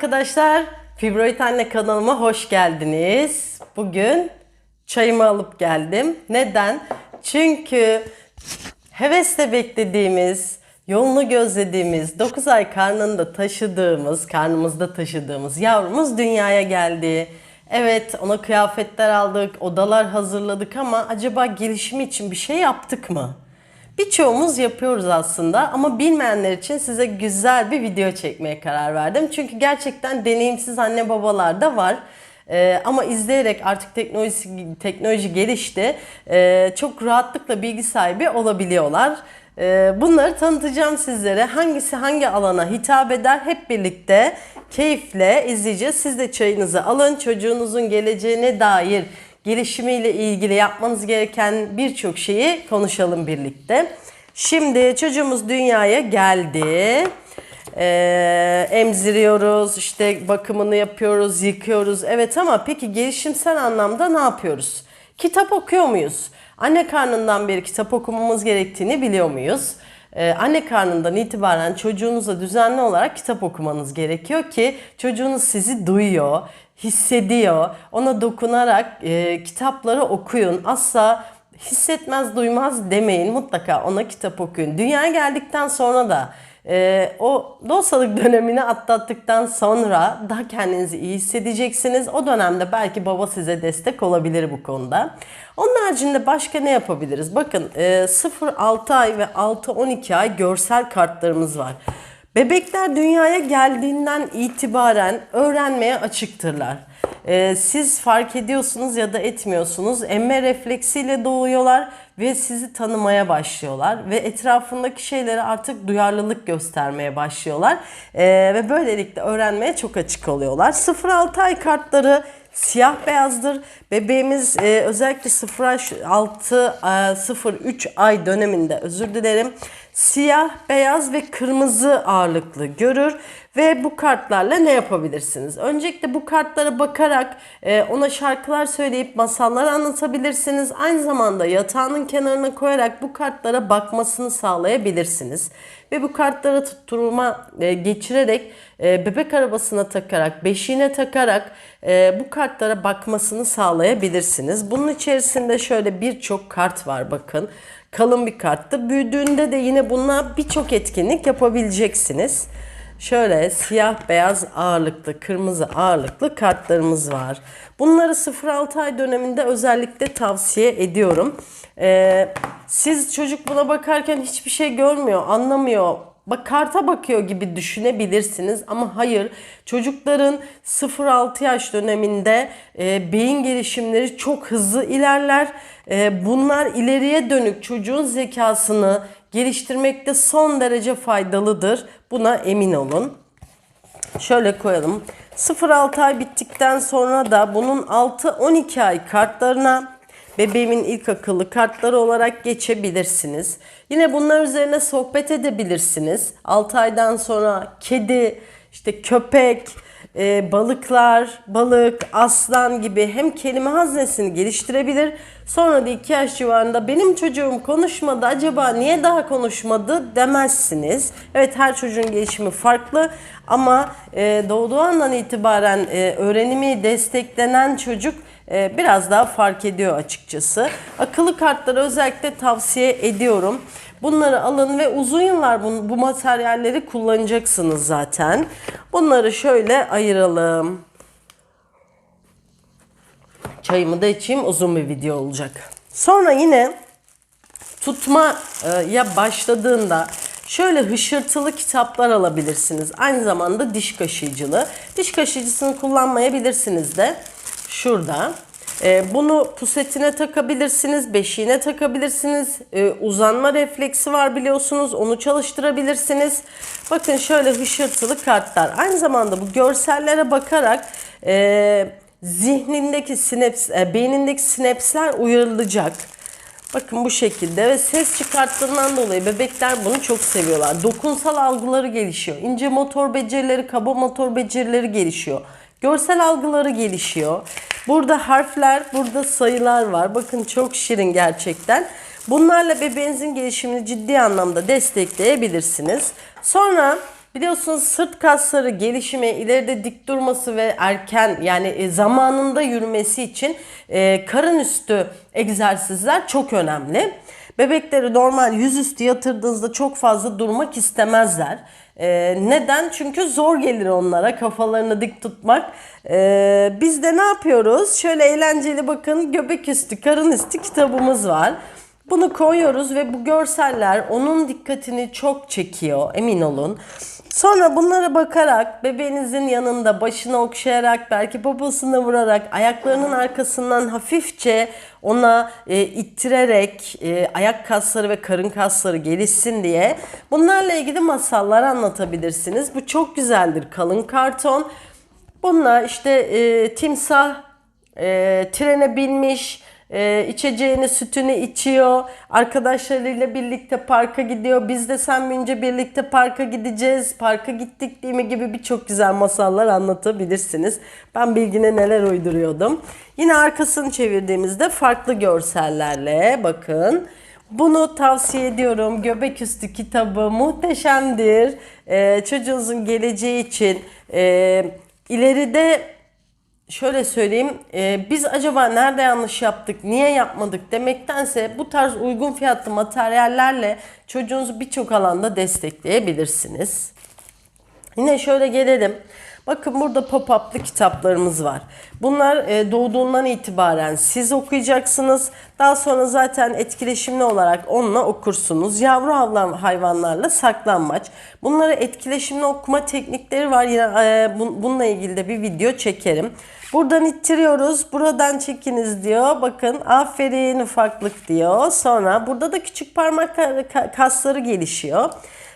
Arkadaşlar. Fibroid Anne kanalıma hoş geldiniz. Bugün çayımı alıp geldim. Neden? Çünkü hevesle beklediğimiz, yolunu gözlediğimiz, 9 ay karnında taşıdığımız, karnımızda taşıdığımız yavrumuz dünyaya geldi. Evet ona kıyafetler aldık, odalar hazırladık ama acaba gelişimi için bir şey yaptık mı? Birçoğumuz yapıyoruz aslında ama bilmeyenler için size güzel bir video çekmeye karar verdim. Çünkü gerçekten deneyimsiz anne babalar da var. Ee, ama izleyerek artık teknoloji, teknoloji gelişti. Ee, çok rahatlıkla bilgi sahibi olabiliyorlar. Ee, bunları tanıtacağım sizlere. Hangisi hangi alana hitap eder hep birlikte keyifle izleyeceğiz. Siz de çayınızı alın. Çocuğunuzun geleceğine dair gelişimiyle ilgili yapmanız gereken birçok şeyi konuşalım birlikte. Şimdi çocuğumuz dünyaya geldi. Ee, emziriyoruz, işte bakımını yapıyoruz, yıkıyoruz. Evet ama peki gelişimsel anlamda ne yapıyoruz? Kitap okuyor muyuz? Anne karnından beri kitap okumamız gerektiğini biliyor muyuz? Ee, anne karnından itibaren çocuğunuza düzenli olarak kitap okumanız gerekiyor ki çocuğunuz sizi duyuyor, hissediyor. Ona dokunarak e, kitapları okuyun. Asla hissetmez duymaz demeyin. Mutlaka ona kitap okuyun. Dünyaya geldikten sonra da e, o dosyalık dönemini atlattıktan sonra daha kendinizi iyi hissedeceksiniz. O dönemde belki baba size destek olabilir bu konuda. Onun haricinde başka ne yapabiliriz? Bakın e, 0-6 ay ve 6-12 ay görsel kartlarımız var. Bebekler dünyaya geldiğinden itibaren öğrenmeye açıktırlar. Ee, siz fark ediyorsunuz ya da etmiyorsunuz. Emme refleksiyle doğuyorlar ve sizi tanımaya başlıyorlar ve etrafındaki şeylere artık duyarlılık göstermeye başlıyorlar Ee, ve böylelikle öğrenmeye çok açık oluyorlar. 0-6 ay kartları siyah beyazdır. Bebeğimiz e, özellikle 0-6-0-3 ay döneminde özür dilerim siyah, beyaz ve kırmızı ağırlıklı görür ve bu kartlarla ne yapabilirsiniz? Öncelikle bu kartlara bakarak e, ona şarkılar söyleyip masallar anlatabilirsiniz. Aynı zamanda yatağının kenarına koyarak bu kartlara bakmasını sağlayabilirsiniz. Ve bu kartlara tutturma e, geçirerek e, bebek arabasına takarak, beşiğine takarak bu kartlara bakmasını sağlayabilirsiniz. Bunun içerisinde şöyle birçok kart var bakın kalın bir karttır. Büyüdüğünde de yine bununla birçok etkinlik yapabileceksiniz. Şöyle siyah beyaz ağırlıklı, kırmızı ağırlıklı kartlarımız var. Bunları 0-6 ay döneminde özellikle tavsiye ediyorum. Ee, siz çocuk buna bakarken hiçbir şey görmüyor, anlamıyor, bak karta bakıyor gibi düşünebilirsiniz ama hayır çocukların 0-6 yaş döneminde e, beyin gelişimleri çok hızlı ilerler. E, bunlar ileriye dönük çocuğun zekasını geliştirmekte son derece faydalıdır. Buna emin olun. Şöyle koyalım. 0-6 ay bittikten sonra da bunun 6-12 ay kartlarına bebeğimin ilk akıllı kartları olarak geçebilirsiniz. Yine bunlar üzerine sohbet edebilirsiniz. 6 aydan sonra kedi, işte köpek, e, balıklar, balık, aslan gibi hem kelime haznesini geliştirebilir. Sonra da 2 yaş civarında benim çocuğum konuşmadı acaba niye daha konuşmadı demezsiniz. Evet her çocuğun gelişimi farklı ama e, doğduğu andan itibaren e, öğrenimi desteklenen çocuk biraz daha fark ediyor açıkçası. Akıllı kartları özellikle tavsiye ediyorum. Bunları alın ve uzun yıllar bu, bu materyalleri kullanacaksınız zaten. Bunları şöyle ayıralım. Çayımı da içeyim uzun bir video olacak. Sonra yine tutmaya başladığında şöyle hışırtılı kitaplar alabilirsiniz. Aynı zamanda diş kaşıyıcılı. Diş kaşıyıcısını kullanmayabilirsiniz de şurada. Ee, bunu pusetine takabilirsiniz, beşiğine takabilirsiniz. Ee, uzanma refleksi var biliyorsunuz. Onu çalıştırabilirsiniz. Bakın şöyle hışırtılı kartlar. Aynı zamanda bu görsellere bakarak e, zihnindeki sinaps, e, beynindeki sinapsler uyarılacak. Bakın bu şekilde ve ses çıkarttığından dolayı bebekler bunu çok seviyorlar. Dokunsal algıları gelişiyor. İnce motor becerileri, kaba motor becerileri gelişiyor. Görsel algıları gelişiyor. Burada harfler, burada sayılar var. Bakın çok şirin gerçekten. Bunlarla bebeğinizin gelişimini ciddi anlamda destekleyebilirsiniz. Sonra Biliyorsunuz sırt kasları gelişimi, ileride dik durması ve erken yani e, zamanında yürümesi için e, karın üstü egzersizler çok önemli. Bebekleri normal yüzüstü yatırdığınızda çok fazla durmak istemezler. Ee, neden? Çünkü zor gelir onlara kafalarını dik tutmak. Ee, biz de ne yapıyoruz? Şöyle eğlenceli bakın göbek üstü, karın üstü kitabımız var. Bunu koyuyoruz ve bu görseller onun dikkatini çok çekiyor emin olun. Sonra bunlara bakarak bebeğinizin yanında başını okşayarak belki babasına vurarak ayaklarının arkasından hafifçe ona e, ittirerek e, ayak kasları ve karın kasları gelişsin diye bunlarla ilgili masallar anlatabilirsiniz. Bu çok güzeldir kalın karton. Bunlar işte e, timsah e, trene binmiş, e, içeceğini, sütünü içiyor. Arkadaşlarıyla birlikte parka gidiyor. Biz de sen büyünce birlikte parka gideceğiz. Parka gittik değil mi gibi birçok güzel masallar anlatabilirsiniz. Ben bilgine neler uyduruyordum. Yine arkasını çevirdiğimizde farklı görsellerle bakın. Bunu tavsiye ediyorum. Göbek üstü kitabı muhteşemdir. Ee, çocuğunuzun geleceği için e, ileride şöyle söyleyeyim. e, biz acaba nerede yanlış yaptık, niye yapmadık demektense bu tarz uygun fiyatlı materyallerle çocuğunuzu birçok alanda destekleyebilirsiniz. Yine şöyle gelelim. Bakın burada pop-up'lı kitaplarımız var. Bunlar e, doğduğundan itibaren siz okuyacaksınız. Daha sonra zaten etkileşimli olarak onunla okursunuz. Yavru avlan hayvanlarla saklanmaç. Bunları etkileşimli okuma teknikleri var. Yine e, bun- bununla ilgili de bir video çekerim. Buradan ittiriyoruz. Buradan çekiniz diyor. Bakın aferin ufaklık diyor. Sonra burada da küçük parmak ka- kasları gelişiyor.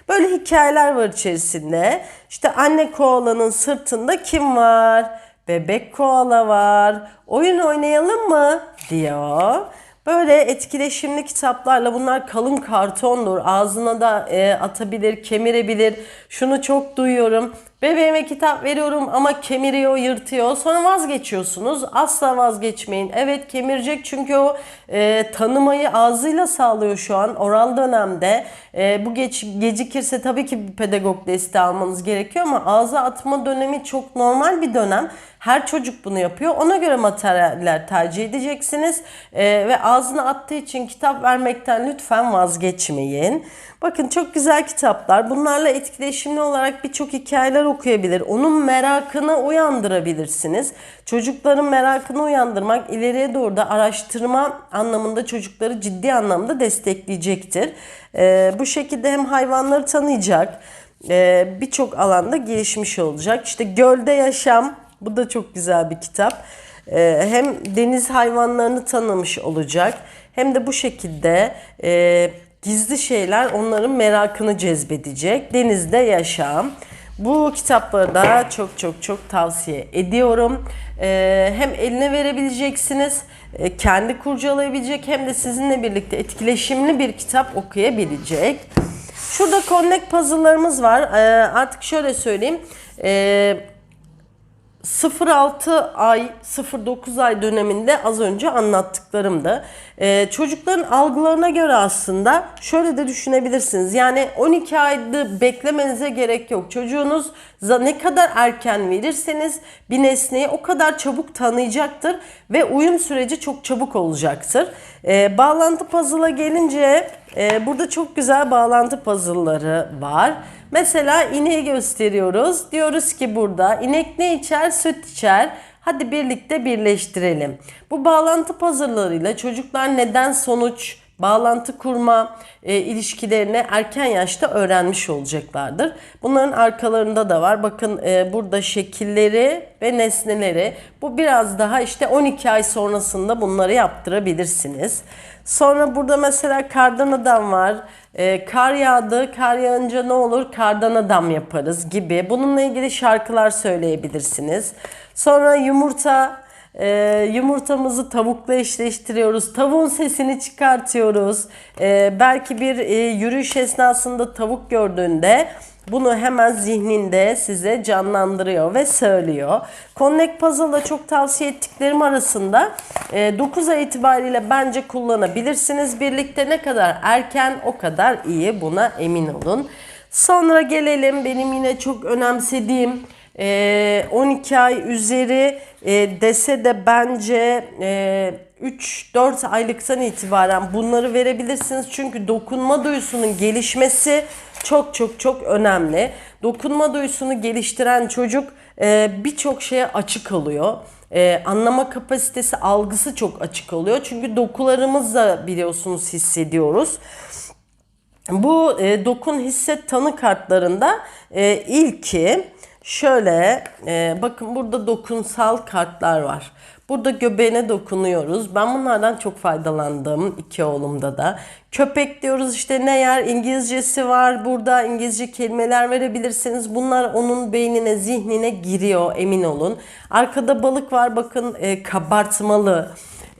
Böyle hikayeler var içerisinde. İşte anne koalanın sırtında kim var? Bebek koala var. Oyun oynayalım mı? diyor. Böyle etkileşimli kitaplarla bunlar kalın kartondur. Ağzına da e, atabilir, kemirebilir. Şunu çok duyuyorum. Bebeğime kitap veriyorum ama kemiriyor, yırtıyor. Sonra vazgeçiyorsunuz. Asla vazgeçmeyin. Evet kemirecek çünkü o e, tanımayı ağzıyla sağlıyor şu an oral dönemde. E, bu geç, gecikirse tabii ki pedagog desteği almanız gerekiyor ama ağza atma dönemi çok normal bir dönem. Her çocuk bunu yapıyor. Ona göre materyaller tercih edeceksiniz. E, ve ağzına attığı için kitap vermekten lütfen vazgeçmeyin. Bakın çok güzel kitaplar. Bunlarla etkileşimli olarak birçok hikayeler okuyabilir. Onun merakını uyandırabilirsiniz. Çocukların merakını uyandırmak ileriye doğru da araştırma anlamında çocukları ciddi anlamda destekleyecektir. Ee, bu şekilde hem hayvanları tanıyacak, e, birçok alanda gelişmiş olacak. İşte Gölde Yaşam, bu da çok güzel bir kitap. Ee, hem deniz hayvanlarını tanımış olacak, hem de bu şekilde... E, gizli şeyler onların merakını cezbedecek. Denizde yaşam. Bu kitapları da çok çok çok tavsiye ediyorum. Ee, hem eline verebileceksiniz, e, kendi kurcalayabilecek hem de sizinle birlikte etkileşimli bir kitap okuyabilecek. Şurada connect puzzle'larımız var. Ee, artık şöyle söyleyeyim. Ee, 0-6 ay, 0-9 ay döneminde az önce anlattıklarımdı. Ee, çocukların algılarına göre aslında şöyle de düşünebilirsiniz. Yani 12 ayda beklemenize gerek yok. Çocuğunuz ne kadar erken verirseniz bir nesneyi o kadar çabuk tanıyacaktır ve uyum süreci çok çabuk olacaktır. Ee, bağlantı puzzle'a gelince e, burada çok güzel bağlantı puzzle'ları var. Mesela ineği gösteriyoruz. Diyoruz ki burada inek ne içer? Süt içer. Hadi birlikte birleştirelim. Bu bağlantı puzzle'larıyla çocuklar neden sonuç, bağlantı kurma e, ilişkilerini erken yaşta öğrenmiş olacaklardır. Bunların arkalarında da var. Bakın e, burada şekilleri ve nesneleri. Bu biraz daha işte 12 ay sonrasında bunları yaptırabilirsiniz. Sonra burada mesela kardan adam var. E, kar yağdı, kar yağınca ne olur? Kardan adam yaparız gibi. Bununla ilgili şarkılar söyleyebilirsiniz. Sonra yumurta, e, yumurtamızı tavukla eşleştiriyoruz. Tavuğun sesini çıkartıyoruz. E, belki bir e, yürüyüş esnasında tavuk gördüğünde bunu hemen zihninde size canlandırıyor ve söylüyor. Connect Puzzle'da çok tavsiye ettiklerim arasında e, 9 ay itibariyle bence kullanabilirsiniz. Birlikte ne kadar erken o kadar iyi buna emin olun. Sonra gelelim benim yine çok önemsediğim e, 12 ay üzeri e, dese de bence e, 3-4 aylıktan itibaren bunları verebilirsiniz. Çünkü dokunma duyusunun gelişmesi çok çok çok önemli. Dokunma duyusunu geliştiren çocuk e, birçok şeye açık oluyor. E, anlama kapasitesi, algısı çok açık oluyor. Çünkü dokularımızla biliyorsunuz hissediyoruz. Bu e, dokun hisset tanı kartlarında e, ilki şöyle e, bakın burada dokunsal kartlar var. Burada göbeğine dokunuyoruz. Ben bunlardan çok faydalandım iki oğlumda da. Köpek diyoruz işte ne yer İngilizcesi var. Burada İngilizce kelimeler verebilirsiniz. Bunlar onun beynine, zihnine giriyor emin olun. Arkada balık var bakın e, kabartmalı.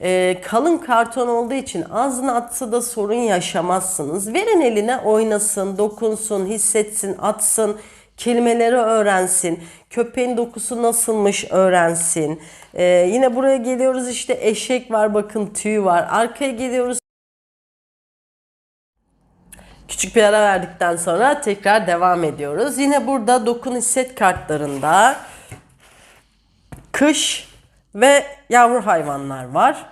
E, kalın karton olduğu için ağzına atsa da sorun yaşamazsınız. Verin eline oynasın, dokunsun, hissetsin, atsın, kelimeleri öğrensin. Köpeğin dokusu nasılmış öğrensin. E, yine buraya geliyoruz işte eşek var bakın tüy var. Arkaya geliyoruz. Küçük bir ara verdikten sonra tekrar devam ediyoruz. Yine burada dokun hisset kartlarında kış ve yavru hayvanlar var.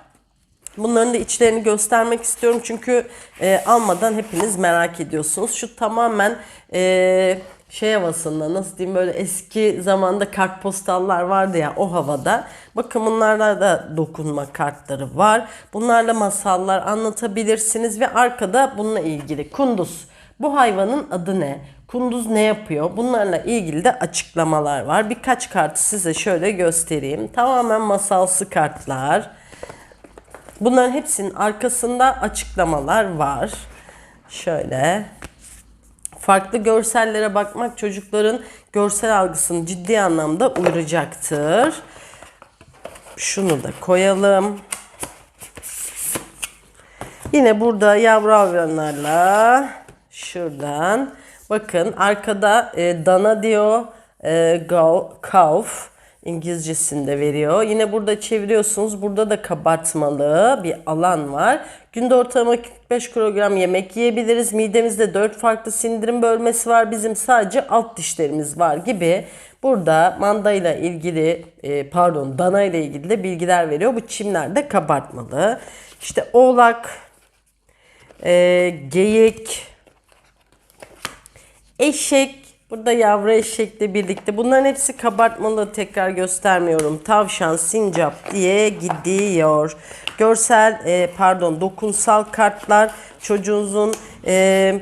Bunların da içlerini göstermek istiyorum çünkü e, almadan hepiniz merak ediyorsunuz. Şu tamamen e, şey havasında nasıl diyeyim böyle eski zamanda kartpostallar vardı ya o havada. Bakın bunlarda da dokunma kartları var. Bunlarla masallar anlatabilirsiniz ve arkada bununla ilgili kunduz. Bu hayvanın adı ne? Kunduz ne yapıyor? Bunlarla ilgili de açıklamalar var. Birkaç kartı size şöyle göstereyim. Tamamen masalsı kartlar. Bunların hepsinin arkasında açıklamalar var. Şöyle. Farklı görsellere bakmak çocukların görsel algısını ciddi anlamda uyaracaktır. Şunu da koyalım. Yine burada yavru hayvanlarla şuradan bakın arkada e, dana diyor e, go, calf İngilizcesinde veriyor. Yine burada çeviriyorsunuz. Burada da kabartmalı bir alan var. Günde ortalama 45 kilogram yemek yiyebiliriz. Midemizde 4 farklı sindirim bölmesi var. Bizim sadece alt dişlerimiz var gibi. Burada manda ile ilgili e, pardon dana ile ilgili de bilgiler veriyor. Bu çimler de kabartmalı. İşte oğlak, e, geyik, eşek, burada yavru eşekle birlikte. Bunların hepsi kabartmalı tekrar göstermiyorum. Tavşan, sincap diye gidiyor. Görsel, e, pardon dokunsal kartlar çocuğunuzun e,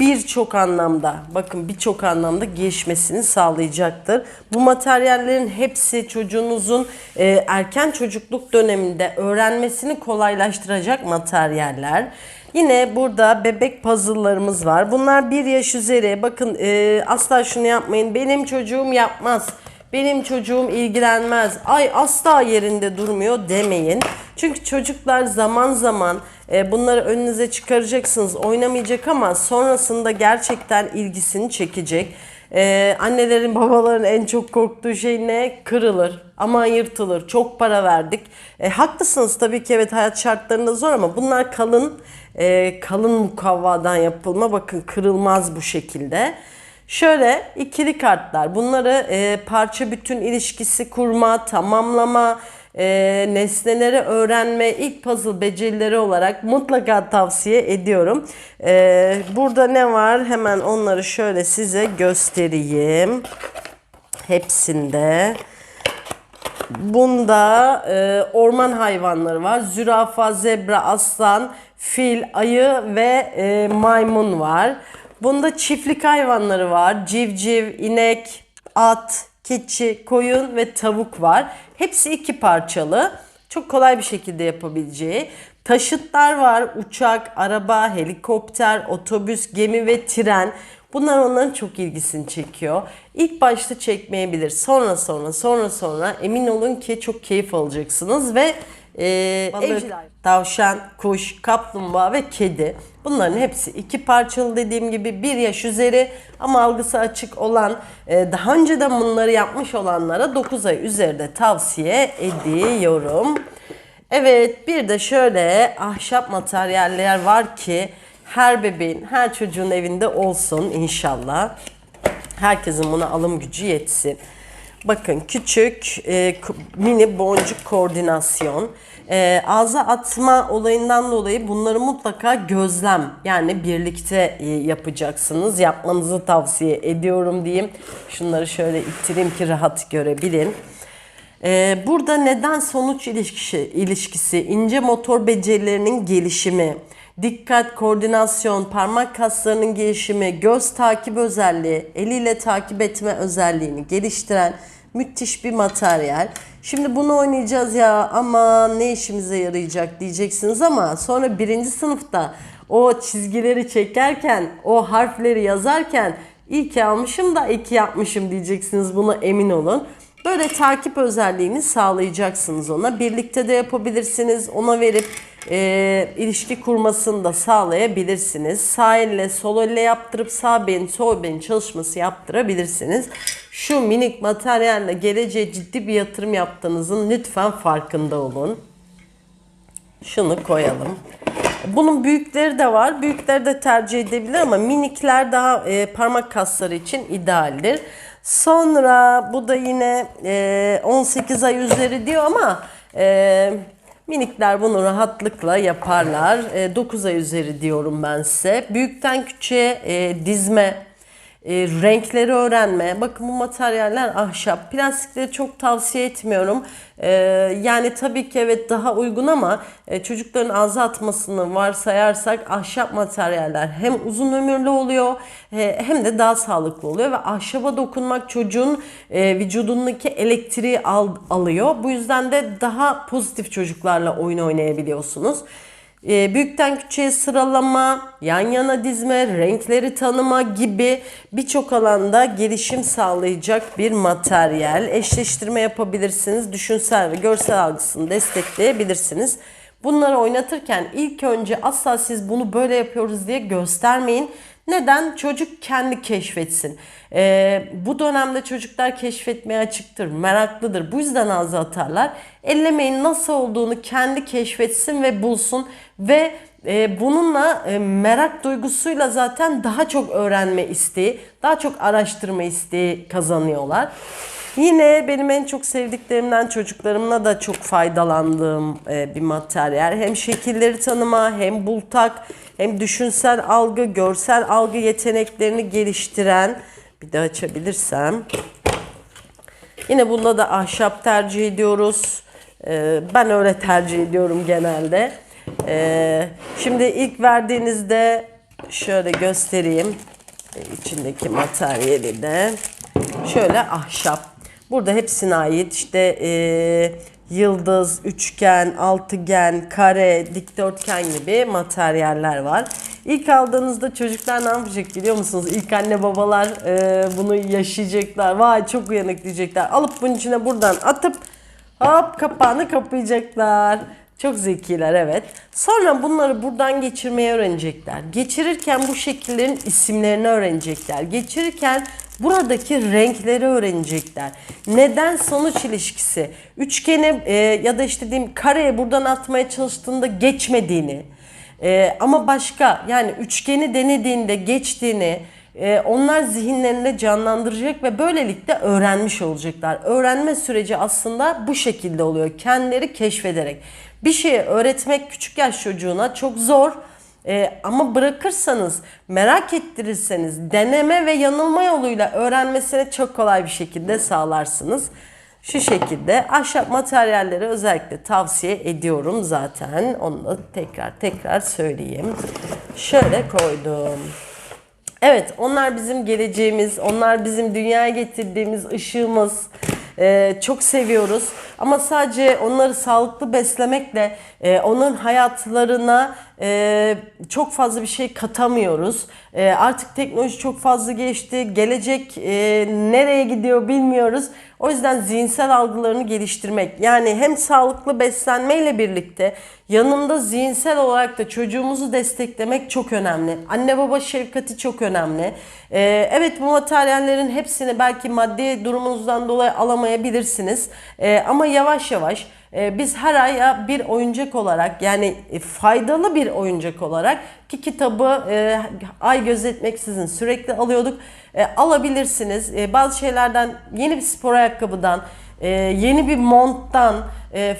birçok anlamda bakın birçok anlamda gelişmesini sağlayacaktır. Bu materyallerin hepsi çocuğunuzun e, erken çocukluk döneminde öğrenmesini kolaylaştıracak materyaller. Yine burada bebek puzzle'larımız var. Bunlar bir yaş üzeri. Bakın e, asla şunu yapmayın. Benim çocuğum yapmaz. Benim çocuğum ilgilenmez. Ay asla yerinde durmuyor demeyin. Çünkü çocuklar zaman zaman e, bunları önünüze çıkaracaksınız. Oynamayacak ama sonrasında gerçekten ilgisini çekecek. Ee, annelerin babaların en çok korktuğu şey ne? Kırılır. Aman yırtılır. Çok para verdik. E, haklısınız tabii ki evet hayat şartlarında zor ama bunlar kalın e, kalın mukavvadan yapılma. Bakın kırılmaz bu şekilde. Şöyle ikili kartlar. Bunları e, parça bütün ilişkisi kurma, tamamlama, e, nesneleri öğrenme, ilk puzzle becerileri olarak mutlaka tavsiye ediyorum. E, burada ne var? Hemen onları şöyle size göstereyim. Hepsinde. Bunda e, orman hayvanları var. Zürafa, zebra, aslan, fil, ayı ve e, maymun var. Bunda çiftlik hayvanları var. Civciv, inek, at, keçi, koyun ve tavuk var. Hepsi iki parçalı. Çok kolay bir şekilde yapabileceği. Taşıtlar var. Uçak, araba, helikopter, otobüs, gemi ve tren. Bunlar onların çok ilgisini çekiyor. İlk başta çekmeyebilir. Sonra sonra sonra sonra emin olun ki çok keyif alacaksınız ve e, evcil tavşan, kuş, kaplumbağa ve kedi. Bunların hepsi iki parçalı dediğim gibi bir yaş üzeri ama algısı açık olan e, daha önceden bunları yapmış olanlara 9 ay üzerinde tavsiye ediyorum. Evet bir de şöyle ahşap materyaller var ki her bebeğin, her çocuğun evinde olsun inşallah. Herkesin buna alım gücü yetsin. Bakın küçük e, mini boncuk koordinasyon. E, ağza atma olayından dolayı bunları mutlaka gözlem yani birlikte e, yapacaksınız. Yapmanızı tavsiye ediyorum diyeyim. Şunları şöyle ittireyim ki rahat görebilin. Ee, burada neden sonuç ilişkisi, ilişkisi, ince motor becerilerinin gelişimi, dikkat, koordinasyon, parmak kaslarının gelişimi, göz takip özelliği, eliyle takip etme özelliğini geliştiren müthiş bir materyal. Şimdi bunu oynayacağız ya ama ne işimize yarayacak diyeceksiniz ama sonra birinci sınıfta o çizgileri çekerken, o harfleri yazarken iyi ki almışım da iki yapmışım diyeceksiniz buna emin olun. Böyle takip özelliğini sağlayacaksınız ona. Birlikte de yapabilirsiniz. Ona verip e, ilişki kurmasını da sağlayabilirsiniz. Sağ elle sol elle yaptırıp sağ beyin sol beyin çalışması yaptırabilirsiniz. Şu minik materyalle geleceğe ciddi bir yatırım yaptığınızın lütfen farkında olun. Şunu koyalım. Bunun büyükleri de var. Büyükleri de tercih edebilir ama minikler daha e, parmak kasları için idealdir. Sonra bu da yine e, 18 ay üzeri diyor ama e, minikler bunu rahatlıkla yaparlar. E, 9 ay üzeri diyorum ben size. Büyükten küçüğe e, dizme, e, renkleri öğrenme. Bakın bu materyaller ahşap. Plastikleri çok tavsiye etmiyorum. E, yani tabii ki evet daha uygun ama e, çocukların ağza atmasını varsayarsak ahşap materyaller hem uzun ömürlü oluyor e, hem de daha sağlıklı oluyor ve ahşaba dokunmak çocuğun e, vücudundaki elektriği al, alıyor. Bu yüzden de daha pozitif çocuklarla oyun oynayabiliyorsunuz. E, büyükten küçüğe sıralama, yan yana dizme, renkleri tanıma gibi birçok alanda gelişim sağlayacak bir materyal. Eşleştirme yapabilirsiniz. Düşünsel ve görsel algısını destekleyebilirsiniz. Bunları oynatırken ilk önce asla siz bunu böyle yapıyoruz diye göstermeyin. Neden? Çocuk kendi keşfetsin. Ee, bu dönemde çocuklar keşfetmeye açıktır, meraklıdır. Bu yüzden ağzı atarlar. Ellemeyin nasıl olduğunu kendi keşfetsin ve bulsun. Ve e, bununla e, merak duygusuyla zaten daha çok öğrenme isteği, daha çok araştırma isteği kazanıyorlar. Yine benim en çok sevdiklerimden çocuklarımla da çok faydalandığım e, bir materyal. Hem şekilleri tanıma, hem bultak, hem düşünsel algı, görsel algı yeteneklerini geliştiren. Bir de açabilirsem. Yine bunda da ahşap tercih ediyoruz. E, ben öyle tercih ediyorum genelde. E, şimdi ilk verdiğinizde şöyle göstereyim. İçindeki materyali de. Şöyle ahşap. Burada hepsine ait işte e, yıldız, üçgen, altıgen, kare, dikdörtgen gibi materyaller var. İlk aldığınızda çocuklar ne yapacak biliyor musunuz? İlk anne babalar e, bunu yaşayacaklar. Vay çok uyanık diyecekler. Alıp bunun içine buradan atıp hop kapağını kapayacaklar. Çok zekiler evet. Sonra bunları buradan geçirmeyi öğrenecekler. Geçirirken bu şekillerin isimlerini öğrenecekler. Geçirirken buradaki renkleri öğrenecekler. Neden sonuç ilişkisi? Üçgene e, ya da işte diyeyim kareye buradan atmaya çalıştığında geçmediğini e, ama başka yani üçgeni denediğinde geçtiğini e, onlar zihinlerinde canlandıracak ve böylelikle öğrenmiş olacaklar. Öğrenme süreci aslında bu şekilde oluyor. Kendileri keşfederek. Bir şeyi öğretmek küçük yaş çocuğuna çok zor. Ee, ama bırakırsanız, merak ettirirseniz deneme ve yanılma yoluyla öğrenmesini çok kolay bir şekilde sağlarsınız. Şu şekilde ahşap materyalleri özellikle tavsiye ediyorum zaten. Onu da tekrar tekrar söyleyeyim. Şöyle koydum. Evet onlar bizim geleceğimiz, onlar bizim dünyaya getirdiğimiz ışığımız. Ee, çok seviyoruz ama sadece onları sağlıklı beslemekle e, onların hayatlarına e, çok fazla bir şey katamıyoruz. E, artık teknoloji çok fazla geçti. Gelecek e, nereye gidiyor bilmiyoruz. O yüzden zihinsel algılarını geliştirmek yani hem sağlıklı beslenmeyle birlikte yanında zihinsel olarak da çocuğumuzu desteklemek çok önemli. Anne baba şefkati çok önemli. Ee, evet bu materyallerin hepsini belki maddi durumunuzdan dolayı alamayabilirsiniz. Ee, ama yavaş yavaş e, biz her aya bir oyuncak olarak yani e, faydalı bir oyuncak olarak ki kitabı e, ay gözetmeksizin sürekli alıyorduk. E, alabilirsiniz. Bazı şeylerden yeni bir spor ayakkabıdan, yeni bir monttan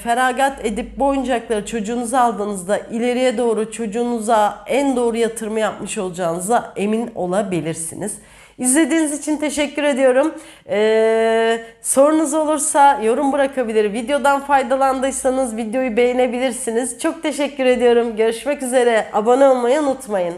feragat edip bu oyuncakları çocuğunuza aldığınızda ileriye doğru çocuğunuza en doğru yatırımı yapmış olacağınıza emin olabilirsiniz. İzlediğiniz için teşekkür ediyorum. Ee, sorunuz olursa yorum bırakabilir. Videodan faydalandıysanız videoyu beğenebilirsiniz. Çok teşekkür ediyorum. Görüşmek üzere. Abone olmayı unutmayın.